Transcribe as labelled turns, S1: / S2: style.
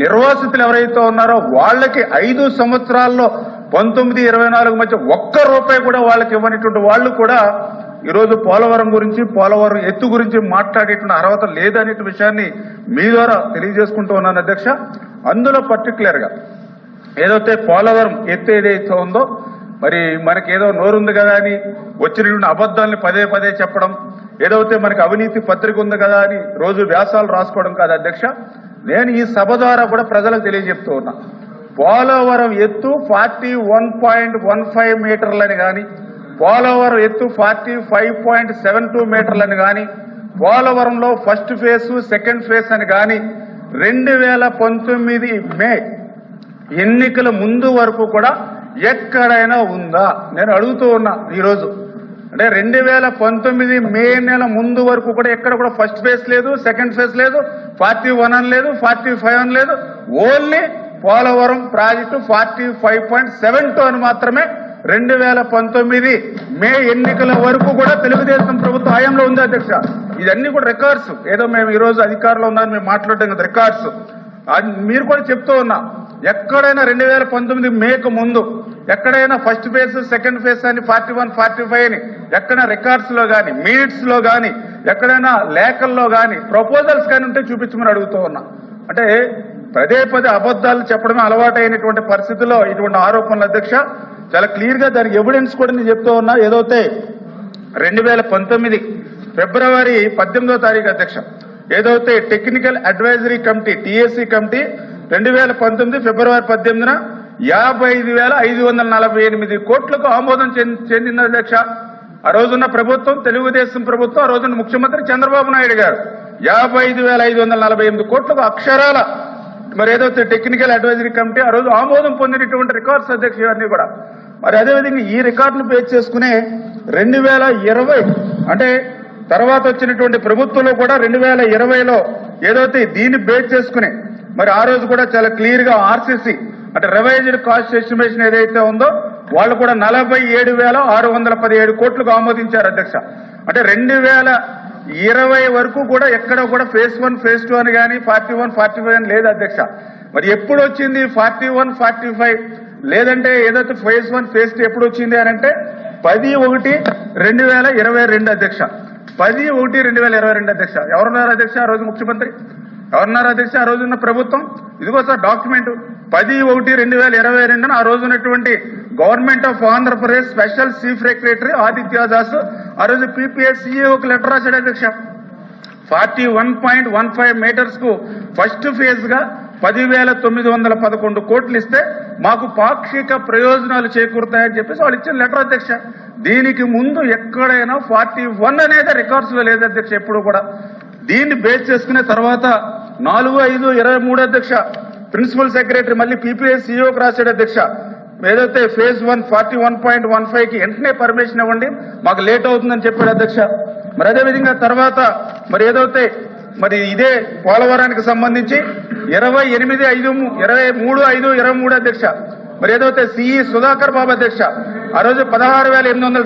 S1: నిర్వాసితులు ఎవరైతే ఉన్నారో వాళ్ళకి ఐదు సంవత్సరాల్లో పంతొమ్మిది ఇరవై నాలుగు మధ్య ఒక్క రూపాయి కూడా వాళ్ళకి ఇవ్వనటువంటి వాళ్ళు కూడా ఈరోజు పోలవరం గురించి పోలవరం ఎత్తు గురించి మాట్లాడేటువంటి అర్హత లేదనే విషయాన్ని మీ ద్వారా తెలియజేసుకుంటూ ఉన్నాను అధ్యక్ష. అందులో పర్టికులర్గా ఏదైతే పోలవరం ఎత్తు ఏదైతే ఉందో మరి మనకి ఏదో నోరుంది కదా అని వచ్చినటువంటి అబద్ధాలని పదే పదే చెప్పడం ఏదైతే మనకి అవినీతి పత్రిక ఉంది కదా అని రోజు వ్యాసాలు రాసుకోవడం కాదు అధ్యక్ష. నేను ఈ సభ ద్వారా కూడా ప్రజలకు తెలియజెప్తూ ఉన్నా. పోలవరం ఎత్తు forty one point one five మీటర్లని కానీ పోలవరం ఎత్తు forty five point seven two మీటర్లని కానీ పోలవరంలో ఫస్ట్ ఫేజ్ సెకండ్ ఫేజ్ అని కానీ రెండు వేల పంతొమ్మిది మే ఎన్నికల ముందు వరకు కూడా ఎక్కడైనా ఉందా? నేను అడుగుతూ ఉన్నా ఈరోజు. అంటే రెండు వేల పంతొమ్మిది మే నెల ముందు వరకు కూడా ఎక్కడ కూడా ఫస్ట్ ఫేజ్ లేదు సెకండ్ ఫేజ్ లేదు ఫార్టీ వన్ అని లేదు ఫార్టీ ఫైవ్ అని లేదు. Only Polavaram project forty five point seven two అని మాత్రమే రెండు వేల పంతొమ్మిది మే ఎన్నికల వరకు కూడా తెలుగుదేశం ప్రభుత్వ హయాంలో ఉంది అధ్యక్ష. ఇదన్నీ కూడా రికార్డ్స్ ఏదో మేము ఈ రోజు అధికారంలో ఉన్నారని మేము మాట్లాడడం కదా రికార్డ్స్ మీరు కూడా చెప్తూ ఉన్నా ఎక్కడైనా రెండు వేల పంతొమ్మిది మేకు ముందు ఎక్కడైనా ఫస్ట్ ఫేజ్ సెకండ్ ఫేజ్ అని ఫార్టీ వన్ ఫార్టీ ఫైవ్ అని ఎక్కడ రికార్డ్స్లో మీట్స్లో కానీ లో ఎక్కడైనా లేఖల్లో కానీ ప్రపోజల్స్ కానీ ఉంటే చూపించమని అడుగుతూ ఉన్నా. అంటే పదే పదే అబద్ధాలు చెప్పడమే అలవాటైనటువంటి పరిస్థితిలో ఇటువంటి ఆరోపణలు అధ్యక్ష చాలా క్లియర్గా దానికి ఎవిడెన్స్ కూడా నేను చెప్తూ ఉన్నా. ఏదైతే రెండు వేల పంతొమ్మిది ఫిబ్రవరి పద్దెనిమిదో తారీఖు అధ్యక్ష ఏదైతే technical advisory committee TSC committee రెండు వేల పంతొమ్మిది ఫిబ్రవరి పద్దెనిమిదిన యాభై ఐదు వేల ఐదు వందల నలభై ఎనిమిది కోట్లకు ఆమోదం చెంది- చెందింది అధ్యక్ష ఆ రోజున్న ప్రభుత్వం తెలుగుదేశం ప్రభుత్వం ఆ రోజున ముఖ్యమంత్రి చంద్రబాబు నాయుడు గారు యాభై ఐదు వేల ఐదు వందల నలభై ఎనిమిది కోట్లకు అక్షరాల మరి ఏదో టెక్నికల్ అడ్వైజరీ కమిటీ ఆ రోజు ఆమోదం పొందినటువంటి రికార్డ్స్ అధ్యక్ష ఇవన్నీ కూడా. మరి అదేవిధంగా ఈ రికార్డును బేస్ చేసుకునే రెండు వేల ఇరవై అంటే తర్వాత వచ్చినటువంటి ప్రభుత్వంలో కూడా రెండు వేల ఇరవైలో ఏదైతే దీన్ని బేస్ చేసుకుని మరి ఆ రోజు కూడా చాలా క్లియర్గా ఆర్సీసీ అంటే రివైజ్డ్ కాస్ట్ ఎస్టిమేషన్ ఏదైతే ఉందో వాళ్ళు కూడా నలభై ఏడు వేల ఆరు వందల పదిహేడు కోట్లకు ఆమోదించారు అధ్యక్ష. అంటే రెండు వేల ఇరవై వరకు కూడా ఎక్కడ కూడా ఫేజ్ వన్ ఫేజ్ టూ అని కానీ ఫార్టీ వన్ ఫార్టీ ఫైవ్ అని లేదు అధ్యక్ష. మరి ఎప్పుడు వచ్చింది ఫార్టీ వన్ ఫార్టీ ఫైవ్? లేదంటే ఏదైతే ఫేజ్ వన్ ఫేజ్ టూ ఎప్పుడు వచ్చింది అని అంటే పది ఒకటి రెండు వేల ఇరవై రెండు అధ్యక్ష. పది ఒకటి రెండు వేల ఇరవై రెండు అధ్యక్ష. ఎవరున్నారు అధ్యక్ష ఆ రోజు ముఖ్యమంత్రి? ఎవరున్నారు అధ్యక్ష ఆ రోజున్న ప్రభుత్వం? ఇదిగో సార్ డాక్యుమెంట్. పది ఒకటి రెండు వేల ఇరవై రెండున ఆ రోజునటువంటి government of Andhra Pradesh special chief secretary Aditya Das. ఆ రోజు పీపీఎస్ ఒక లెటర్ రాశాడు అధ్యక్ష. Forty one point one five మీటర్స్కు first ఫేజ్గా పదివేల తొమ్మిది వందల పదకొండు కోట్లు ఇస్తే మాకు పాక్షిక ప్రయోజనాలు చేకూరుతాయని చెప్పేసి వాళ్ళు ఇచ్చిన లెటర్ అధ్యక్ష. దీనికి ముందు ఎక్కడైనా ఫార్టీ వన్ అనేది రికార్డ్స్లో లేదు అధ్యక్ష ఎప్పుడు కూడా. దీన్ని బేస్ చేసుకునే తర్వాత నాలుగు ఐదు ఇరవై మూడు అధ్యక్ష. ప్రిన్సిపల్ సెక్రటరీ మళ్ళీ పీపీఎస్ సీఓకి రాశాడు అధ్యక్ష. ఏదైతే phase one forty one point one ఫైవ్కి వెంటనే పర్మిషన్ ఇవ్వండి మాకు లేట్ అవుతుందని చెప్పాడు అధ్యక్ష. మరి అదే విధంగా తర్వాత మరి ఏదైతే మరి ఇదే పోలవరానికి సంబంధించి ఇరవై ఎనిమిది ఐదు ఇరవై మూడు ఐదు ఇరవై మూడు అధ్యక్ష. మరి ఏదైతే సిఈ సుధాకర్ బాబు అధ్యక్ష ఆ రోజు పదహారు వేల ఎనిమిది వందల